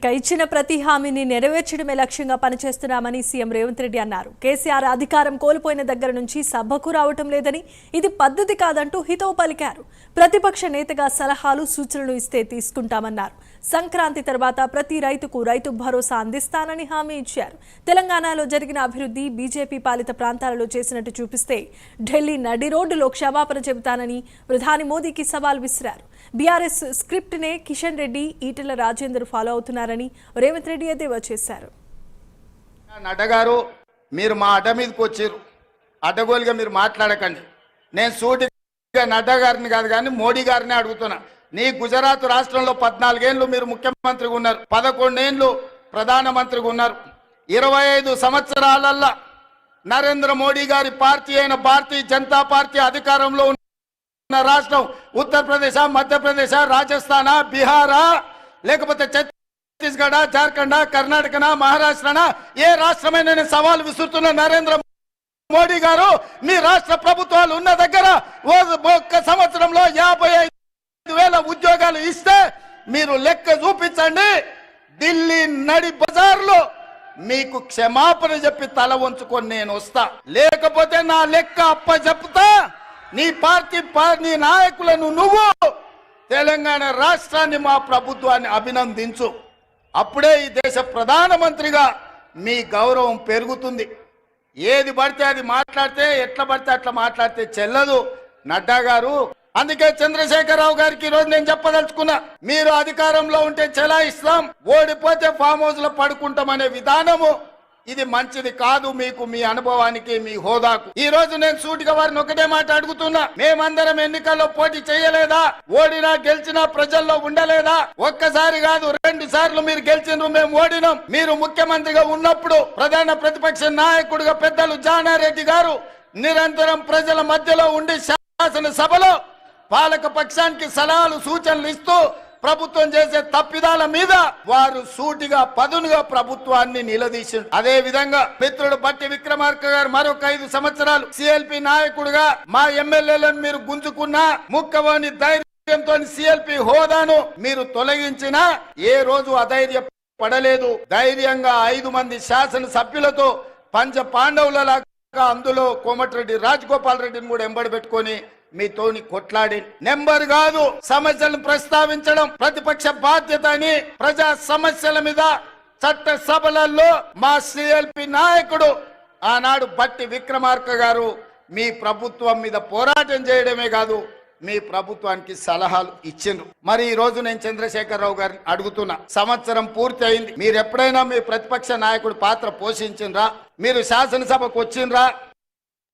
ఇక ఇచ్చిన ప్రతి హామీని నెరవేర్చడమే లక్ష్యంగా పనిచేస్తున్నామని సీఎం రేవంత్ రెడ్డి అన్నారు. కేసీఆర్ అధికారం కోల్పోయిన దగ్గర నుంచి సభకు రావటం లేదని ఇది పద్ధతి కాదంటూ హితవు పలికారు. ప్రతిపక్ష నేతగా సలహాలు సూచనలు ఇస్తే తీసుకుంటామన్నారు. సంక్రాంతి తర్వాత ప్రతి రైతుకు రైతు భరోసా అందిస్తానని హామీ ఇచ్చారు. తెలంగాణలో జరిగిన అభివృద్ధి బీజేపీ పాలిత ప్రాంతాలలో చేసినట్టు చూపిస్తే ఢిల్లీ నడి రోడ్డులో క్షమాపణ చెబుతానని ప్రధాని మోదీకి సవాల్ విసిరారు. బీఆర్ఎస్ స్క్రిప్ట్ నే కిషన్ రెడ్డి ఈటెల రాజేందర్ ఫాలో అవుతున్నారు. చేస్తున్నారని రేవంత్ రెడ్డి ఎద్దేవా చేశారు. నటగారు మీరు మా అడ్డ మీదకి వచ్చారు అడ్డగోలుగా మీరు మాట్లాడకండి. నేను సూటిగా నడ్డా గారిని కాదు కానీ మోడీ గారిని అడుగుతున్నా. నీ గుజరాత్ రాష్ట్రంలో పద్నాలుగేండ్లు మీరు ముఖ్యమంత్రిగా ఉన్నారు. పదకొండేళ్ళు ప్రధానమంత్రిగా ఉన్నారు. ఇరవై ఐదు సంవత్సరాలల్లా నరేంద్ర మోడీ గారి పార్టీ అయిన భారతీయ జనతా పార్టీ అధికారంలో ఉన్న రాష్ట్రం ఉత్తరప్రదేశ్ మధ్యప్రదేశ్ రాజస్థానా బీహారా లేకపోతే ఛత్తీస్గఢ జార్ఖండ కర్ణాటకనా మహారాష్ట్రనా? ఏ రాష్ట్రమైన నేను సవాల్ విసురుతున్న నరేంద్ర మోడీ గారు మీ రాష్ట్ర ప్రభుత్వాలు ఉన్న దగ్గర ఓ- ఒక్క సంవత్సరంలో యాభై ఐదు వేల ఉద్యోగాలు ఇస్తే మీరు లెక్క చూపించండి. ఢిల్లీ నడి బజార్లో మీకు క్షమాపణ చెప్పి తల వంచుకొని నేను వస్తా. లేకపోతే నా లెక్క అప్ప చెప్తా నీ పార్టీ నీ నాయకులను నువ్వు తెలంగాణ రాష్ట్రాన్ని మా ప్రభుత్వాన్ని అభినందించు. అప్పుడే ఈ దేశ ప్రధానమంత్రిగా మీ గౌరవం పెరుగుతుంది. ఏది పడితే అది మాట్లాడితే ఎట్లా పడితే అట్లా మాట్లాడితే చెల్లదు. నడ్డా గారు అందుకే చంద్రశేఖరరావు గారికి ఈ రోజు నేను చెప్పదలుచుకున్నా మీరు అధికారంలో ఉంటే చెలాయిస్తాం ఓడిపోతే ఫామ్ హౌస్లో పడుకుంటామనే విధానము. ఇది మంచిది కాదు మీకు మీ అనుభవానికి మీ హోదాకు. ఈ రోజు నేను సూటిగా వారిని ఒకటే మాట అడుగుతున్నా. మేమందరం ఎన్నికల్లో పోటీ చేయలేదా? ఓడినా గెలిచినా ప్రజల్లో ఉండలేదా? ఒక్కసారి కాదు రెండు సార్లు మీరు గెలిచినారు మేము ఓడినాం. మీరు ముఖ్యమంత్రిగా ఉన్నప్పుడు ప్రధాన ప్రతిపక్ష నాయకుడిగా పెద్దలు జానారెడ్డి గారు నిరంతరం ప్రజల మధ్యలో ఉండి శాసనసభలో పాలక పక్షానికి సలహాలు సూచనలు ఇస్తూ ప్రభుత్వం చేసే తప్పిదాల మీద వారు సూటిగా పదునుగా ప్రభుత్వాన్ని నిలదీశారు అదే విధంగా మిత్రుడు బట్టి విక్రమార్క గారు మరొక ఐదు సంవత్సరాలు సిఎల్పి నాయకుడుగా మా ఎమ్మెల్యేలను మీరు గుంజుకున్నా ముక్కవని ధైర్యంతో సిఎల్పి హోదాను మీరు తొలగించినా ఏ రోజు అధైర్య పడలేదు ధైర్యంగా ఐదు మంది శాసన సభ్యులతో పంచ పాండవులలాగా అందులో కోమటిరెడ్డి రాజగోపాల్ రెడ్డిని కూడా ఎంబడి పెట్టుకొని మీతోని కొట్లాడి నెంబర్ కాదు సమస్యలను ప్రస్తావించడం ప్రతిపక్ష బాధ్యత అని ప్రజా సమస్యల మీద చట్ట సభలలో మా సిఎల్పి నాయకుడు ఆనాడు బట్టి విక్రమార్క గారు మీ ప్రభుత్వం మీద పోరాటం చేయడమే కాదు మీ ప్రభుత్వానికి సలహాలు ఇచ్చిండ్రు. మరి ఈ రోజు నేను చంద్రశేఖరరావు గారిని అడుగుతున్నా సంవత్సరం పూర్తి అయింది మీరు ఎప్పుడైనా మీ ప్రతిపక్ష నాయకుడు పాత్ర పోషించిండ్రా? మీరు శాసనసభకు వచ్చిండ్రా?